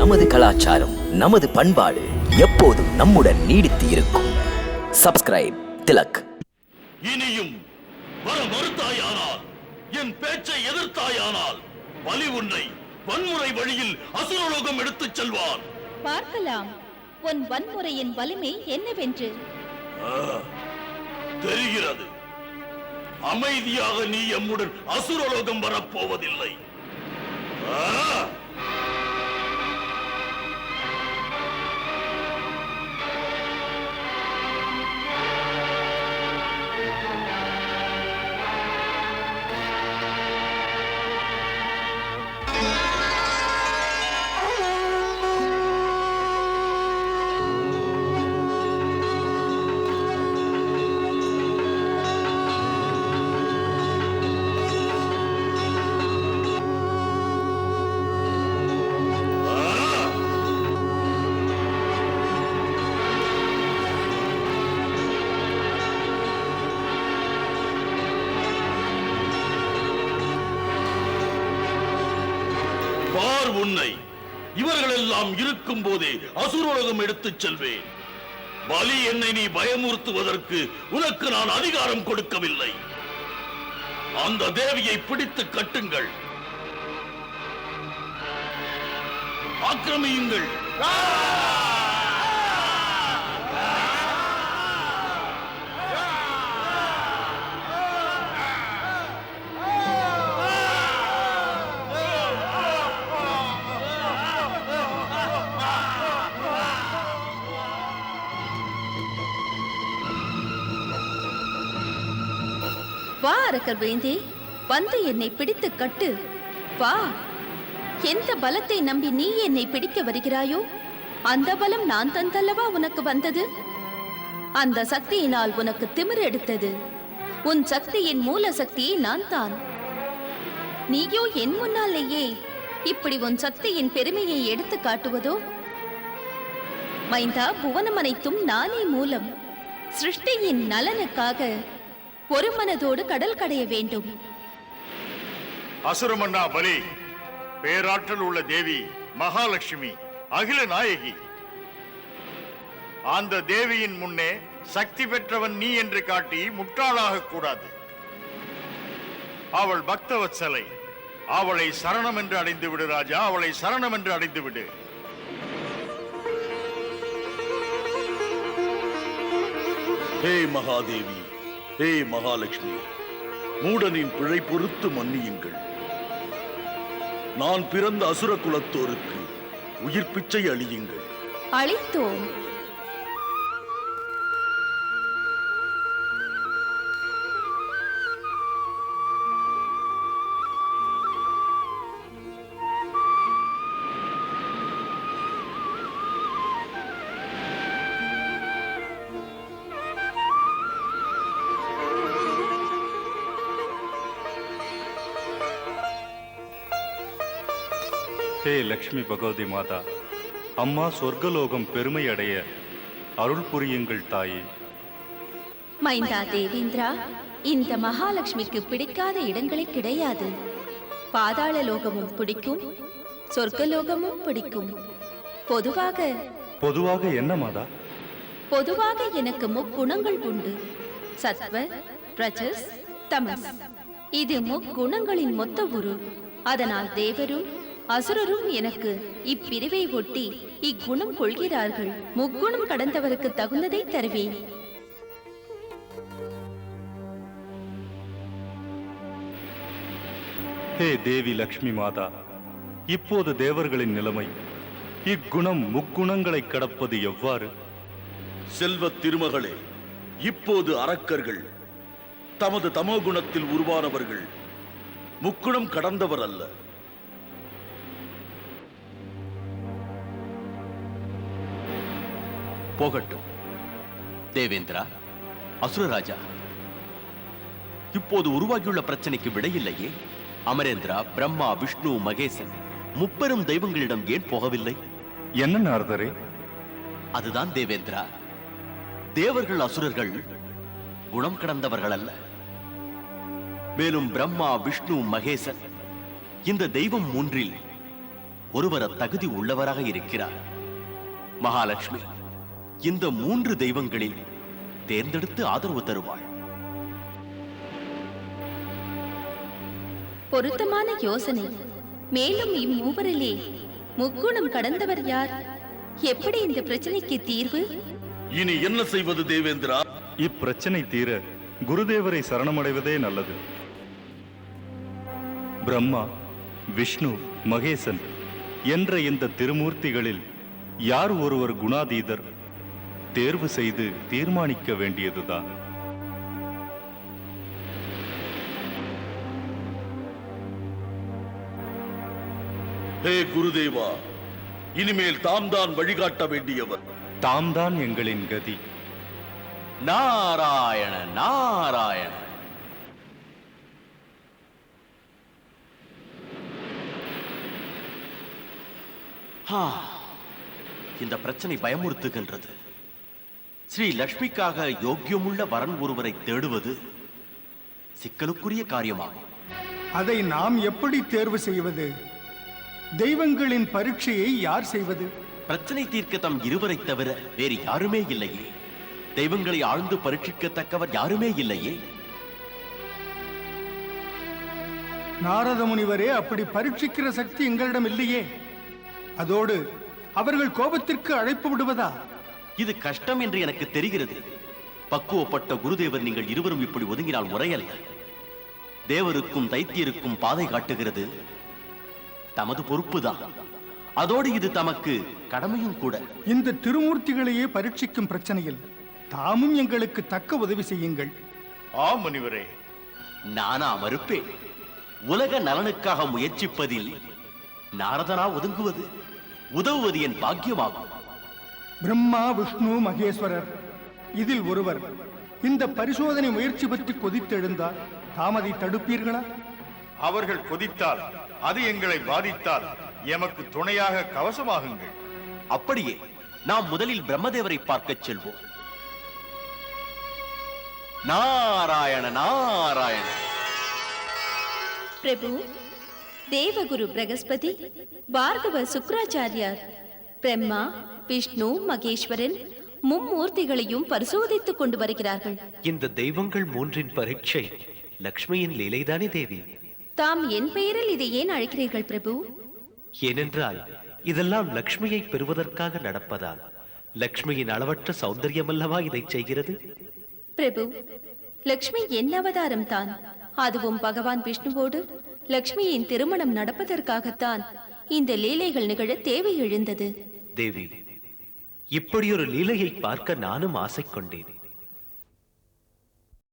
நமது கலாச்சாரம் நமது பண்பாடு எப்போதும் நம்முடன் நீடித்து இருக்கும். சப்ஸ்கிரைப் திலக். இனியும் வர மறுத்தாயானால் என் பேச்சை எதிர்த்தாயானால் பலி உன்னை வன்முறை வழியில் அசுரலோகம் எடுத்துச் செல்வான். பார்க்கலாம். உன் வன்முறையின் வலிமை என்னவென்று? தெரிகிறது. அமைதியாக நீ எம்முடன் அசுரலோகம் வரப்போவதில்லை. ஆ! பார் உன்னை. இவர்களெல்லாம் இருக்கும் போதே அசுரோலகம் எடுத்துச் செல்வேன். பலி என்னை நீ பயமுறுத்துவதற்கு உனக்கு நான் அதிகாரம் கொடுக்கவில்லை. அந்த தேவியை பிடித்து கட்டுங்கள். ஆக்கிரமியுங்கள். வா அரக்கர் வேந்தே வந்து என்னை பிடித்து கட்டு. வா. எந்த பலத்தை நம்பி நீ என்னை பிடிக்க வருகிறாயோ அந்த பலம் நான் தந்தல்லவா உனக்கு வந்தது? அந்த சக்தியினால் உனக்கு திமிர் எடுத்தது. உன் சக்தியின் மூல சக்தியை நான் தான் நீயோ என் முன்னாலேயே இப்படி உன் சக்தியின் பெருமையை எடுத்து காட்டுவதோ? மைந்தா புவனம் அனைத்தும் நானே மூலம் சிருஷ்டியின் நலனுக்காக ஒரு மனதோடு கடல் கடைய வேண்டும். அசுரமன்னா பலி பேராற்றல் உள்ள தேவி மகாலட்சுமி அகில நாயகி. அந்த தேவியின் முன்னே சக்தி பெற்றவன் நீ என்று காட்டி முட்டாளாக கூடாது. அவள் பக்தவத்சலை அவளை சரணம் என்று அடைந்து விடு ராஜா அவளை சரணம் என்று அடைந்து விடு. ஹே மகாதேவி ஹே மகாலட்சுமி மூடனின் பிழை பொறுத்து மன்னியுங்கள். நான் பிறந்த அசுர குலத்தோருக்கு உயிர் பிச்சை அழியுங்கள் அளித்தோம். ஹே லக்ஷ்மி பகவதி மாதா. அம்மா சொர்க்கலோகம் பெருமை அடைய அருள் புரியுங்கள் தாயே. மைந்தா தேவேந்திரா இந்த மகாலட்சுமிக்கு பிடிக்காத இடங்களே கிடையாது. பாதாள லோகமும் பிடிக்கும் சொர்க்கலோகமும் பிடிக்கும். பொதுவாக பொதுவாக என்ன மாதா? பொதுவாக எனக்கு முக்குணங்கள் உண்டு. சத்வ ரஜஸ் தமஸ். இது முக்குணங்களின் மொத்த உரு. அதனால் தேவரும் அசுரரும் எனக்கு இப்பிரிவை ஒட்டி இக்குணம் கொள்கிறார்கள். முக்குணம் கடந்தவருக்கு தகுந்ததை தருவேன். ஹே தேவி லக்ஷ்மி மாதா இப்போது தேவர்களின் நிலைமை இக்குணம் முக்குணங்களை கடப்பது எவ்வாறு? செல்வ திருமகளே இப்போது அரக்கர்கள் தமது தமோகுணத்தில் உருவானவர்கள் முக்குணம் கடந்தவர் அல்ல போகட்டும். தேவேந்திரா அசுரராஜா இப்போது உருவாகியுள்ள பிரச்சனைக்கு விடையில்லையே. அமரேந்திரா பிரம்மா விஷ்ணு மகேசன் முப்பெரும் தெய்வங்களிடம் ஏன் போகவில்லை? என்ன நாரதரே? அதுதான் தேவேந்திரா. தேவர்கள் அசுரர்கள் குணம் கடந்தவர்கள் அல்ல மேலும் பிரம்மா விஷ்ணு மகேசன் இந்த தெய்வம் மூன்றில் ஒருவர் அத்தகுதி உள்ளவராக இருக்கிறார். மகாலட்சுமி. இந்த மூன்று தெய்வங்களில் தேர்ந்தெடுத்து ஆதரவு தருவாள். பொருத்தமான யோசனை. மேலும் இம்மூவரிலே முக்குணம் கடந்தவர் யார்? எப்படி இந்த பிரச்சனைக்கு தீர்வு? இனி என்ன செய்வது தேவேந்திரா? இப்பிரச்சனை தீர குருதேவரை சரணமடைவதே நல்லது. பிரம்மா விஷ்ணு மகேசன் என்ற இந்த திருமூர்த்திகளில் யார் ஒருவர் குணாதீதர்? தேர்வு செய்து தீர்மானிக்க வேண்டியதுதான். ஹே குருதேவா இனிமேல் தாம் தான் வழிகாட்ட வேண்டியவர். தாம்தான் எங்களின் கதி. நாராயண நாராயண. இந்த பிரச்சனை பயமுறுத்துகின்றது. ஸ்ரீ லக்ஷ்மிக்காக யோக்கியமுள்ள வரன் ஒருவரை தேடுவது சிக்கலுக்குரிய காரியமாகும். அதை நாம் எப்படி தேர்வு செய்வது? தெய்வங்களின் பரீட்சையை யார் செய்வது? பிரச்சனை தீர்க்க தம் இருவரை தவிர வேறு யாருமே இல்லையே. தெய்வங்களை ஆழ்ந்து பரீட்சிக்கத்தக்கவர் யாருமே இல்லையே. நாரத முனிவரே அப்படி பரீட்சிக்கிற சக்தி எங்களிடம் இல்லையே. அதோடு அவர்கள் கோபத்திற்கு அழைப்பு விடுவதா? இது கஷ்டம் என்று எனக்கு தெரிகிறது. பக்குவப்பட்ட குருதேவர் நீங்கள் இருவரும் இப்படி ஒதுங்கினால் முறையல்ல. தேவருக்கும் தைத்தியருக்கும் பாதை காட்டுகிறது. தமது பொறுப்புதான். அதோடு இது தமக்கு கடமையும் கூட. இந்த திருமூர்த்திகளையே பரீட்சிக்கும் பிரச்சனையில் தாமும் எங்களுக்கு தக்க உதவி செய்யுங்கள். ஆம் முனிவரே. நானா மறுப்பேன். உலக நலனுக்காக முயற்சிப்பதில் நாரதனா ஒதுங்குவது உதவுவது என் பாக்கியமாகும். பிரம்மா விஷ்ணு மகேஸ்வரர். இதில் ஒருவர் இந்த பரிசோதனை முயற்சி பற்றி கொதித்தெழுந்தால் தாம் அதை தடுப்பீர்களா? அவர்கள் கொதித்தால் அது எங்களை பாதித்தால் எமக்கு துணையாக கவசமாகுங்கள். அப்படியே நாம் முதலில் பிரம்மதேவரை பார்க்கச் செல்வோம். நாராயண நாராயண. பிரபு தேவகுரு பிரகஸ்பதி பார்கவ சுக்ராச்சாரியார் பிரம்மா விஷ்ணு மகேஸ்வரன் மும்மூர்த்திகளையும் பரிசோதித்துக் கொண்டு வருகிறார்கள். இந்த தெய்வங்கள் மூன்றின் பரீட்சை லக்ஷ்மியின் லீலைதானே தேவி? தாம் என் பெயரில் இதை ஏன் அழைக்கிறீர்கள் பிரபு? ஏனென்றால் இதெல்லாம் லக்ஷ்மியை பெறுவதற்காக நடப்பதால் லக்ஷ்மியின் அளவற்ற சௌந்தரியமல்லவா இதை செய்கிறது? பிரபு லக்ஷ்மி என் அவதாரம் தான். அதுவும் பகவான் விஷ்ணுவோடு லக்ஷ்மியின் திருமணம் நடப்பதற்காகத்தான் இந்த லீலைகள் நிகழ தேவை எழுந்தது. தேவி இப்படியொரு லீலையை பார்க்க நானும் ஆசை கொண்டேன்